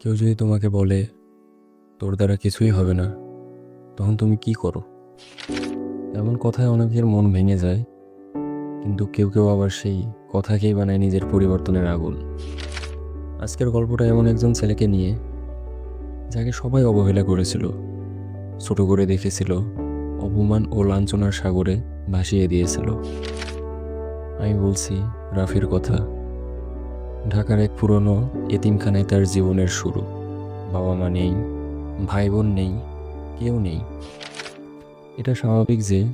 কেউ যদি তোমাকে বলে, তোর দ্বারা কিছুই হবে না, তখন তুমি কি করো? এমন কথায় অনেকের মন ভেঙে যায়, কিন্তু কেউ কেউ আবার সেই কথাকেই বানায় নিজের পরিবর্তনের আগুন। আজকের গল্পটা এমন একজন ছেলেকে নিয়ে, যাকে সবাই অবহেলা করেছিল। ছোট করে দেখেছিল, অপমান ও লাঞ্ছনার সাগরে ভাসিয়ে দিয়েছিল। আমি বলছি, রাফির কথা। ঢাকার এক পুরনো এতিমখানায় তার জীবনের শুরু। বাবা মা নেই, ভাই বোন নেই, কেউ নেই। এটা স্বাভাবিক যে,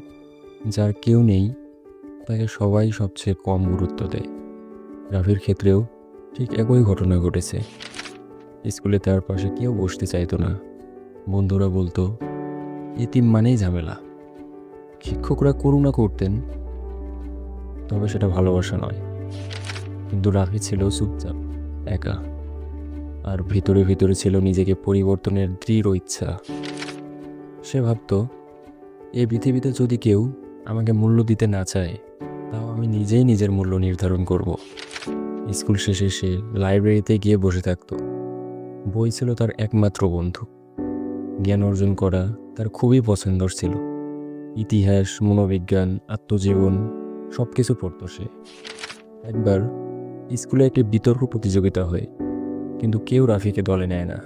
যার কেউ নেই, তাকে সবাই সবচেয়ে কম গুরুত্ব দেয়। রাফির ক্ষেত্রেও ঠিক একই ঘটনা ঘটেছে। স্কুলে তার পাশে কেউ বসতে চাইতো না। বন্ধুরা বলতো, এতিম মানেই ঝামেলা। শিক্ষকরা করুণা করতেন, তবে সেটা ভালোবাসা নয়। কিন্তু রাখি ছিল চুপচাপ, একা। আর ভিতরে ভিতরে ছিল নিজেকে পরিবর্তনের দৃঢ় ইচ্ছা। সে ভাবত এই পৃথিবীতে যদি কেউ আমাকে মূল্য দিতে না চায়, তাও আমি নিজেই নিজের মূল্য নির্ধারণ করব। স্কুল শেষে সে লাইব্রেরিতে গিয়ে বসে থাকত। বই ছিল তার একমাত্র বন্ধু। জ্ঞান অর্জন করা তার খুবই পছন্দর ছিল। ইতিহাস, মনোবিজ্ঞান, আত্মজীবন সব কিছু পড়ত সে। একবার স্কুলে একটি বিতর্ক প্রতিযোগিতা হয়, কিন্তু কেউ রাফিকে দলে নেয় না।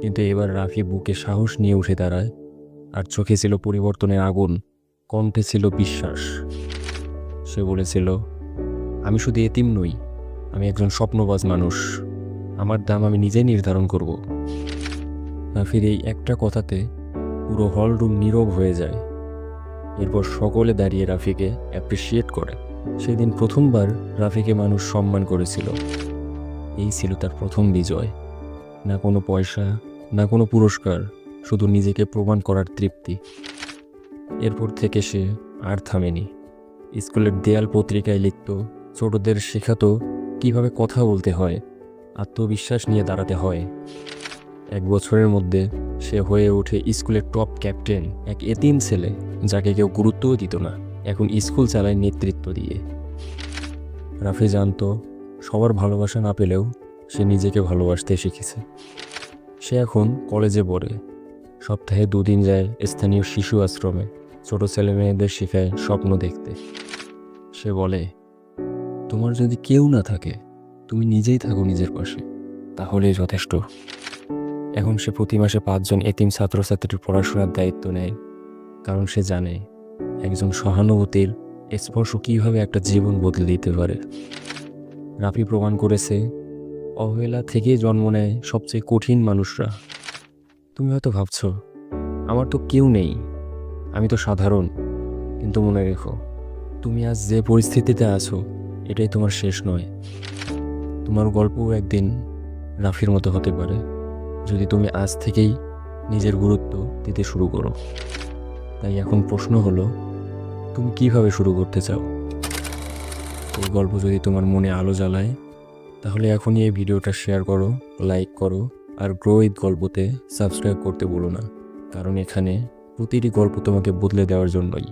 কিন্তু এবার রাফি বুকে সাহস নিয়ে উঠে দাঁড়ায়, আর চোখে ছিল পরিবর্তনের আগুন, কণ্ঠে ছিল বিশ্বাস। সে বলেছিল, আমি শুধু এতিম নই, আমি একজন স্বপ্নবাজ মানুষ, আমার দাম আমি নিজেই নির্ধারণ করব। রাফির এই একটা কথাতে পুরো হল রুম নীরব হয়ে যায়। এরপর সকলে দাঁড়িয়ে রাফিকে অ্যাপ্রিসিয়েট করে। সেদিন প্রথমবার রাফিকে মানুষ সম্মান করেছিল। এই ছিল তার প্রথম বিজয়। না কোনো পয়সা, না কোনো পুরস্কার, শুধু নিজেকে প্রমাণ করার তৃপ্তি। এরপর থেকে সে আর থামেনি। স্কুলের দেয়াল পত্রিকায় লিখত, ছোটদের শেখাতো কীভাবে কথা বলতে হয়, আত্মবিশ্বাস নিয়ে দাঁড়াতে হয়। এক বছরের মধ্যে সে হয়ে ওঠে স্কুলের টপ ক্যাপ্টেন এক এতিম ছেলে, যাকে কেউ গুরুত্বও দিত না। এখন স্কুল চালায় নেতৃত্ব দিয়ে। রাফি জানতো, সবার ভালোবাসা না পেলেও সে নিজেকে ভালোবাসতে শিখেছে। সে এখন কলেজে পড়ে। সপ্তাহে দুদিন যায় স্থানীয় শিশু আশ্রমে। ছোট ছেলে মেয়েদের শেখায় স্বপ্ন দেখতে। সে বলে, তোমার যদি কেউ না থাকে, তুমি নিজেই থাকো নিজের পাশে। তাহলেই যথেষ্ট। এখন সে প্রতি মাসে পাঁচজন এতিম ছাত্রছাত্রীর পড়াশোনার দায়িত্ব নেয়, কারণ সে জানে একজন সহানুভূতির স্পর্শ কীভাবে একটা জীবন বদলে দিতে পারে? রাফি প্রমাণ করেছে অবহেলা থেকেই জন্ম নেয় সবচেয়ে কঠিন মানুষরা। তুমি হয়তো ভাবছ, আমার তো কেউ নেই, আমি তো সাধারণ, কিন্তু মনে রেখো, তুমি আজ যে পরিস্থিতিতে আছো, এটাই তোমার শেষ নয়। তোমার গল্পও একদিন রাফির মতো হতে পারে, যদি তুমি আজ থেকেই নিজের গুরুত্ব দিতে শুরু করো। তাই এখন প্রশ্ন হলো, তুমি কীভাবে শুরু করতে চাও? এই গল্প যদি তোমার মনে আলো জ্বালায়, তাহলে এখনই এই ভিডিওটা শেয়ার করো লাইক করো, আর গ্রো উইথ গল্পতে সাবস্ক্রাইব করতে বলো না। কারণ এখানে প্রতিটি গল্প তোমাকে বদলে দেওয়ার জন্যই।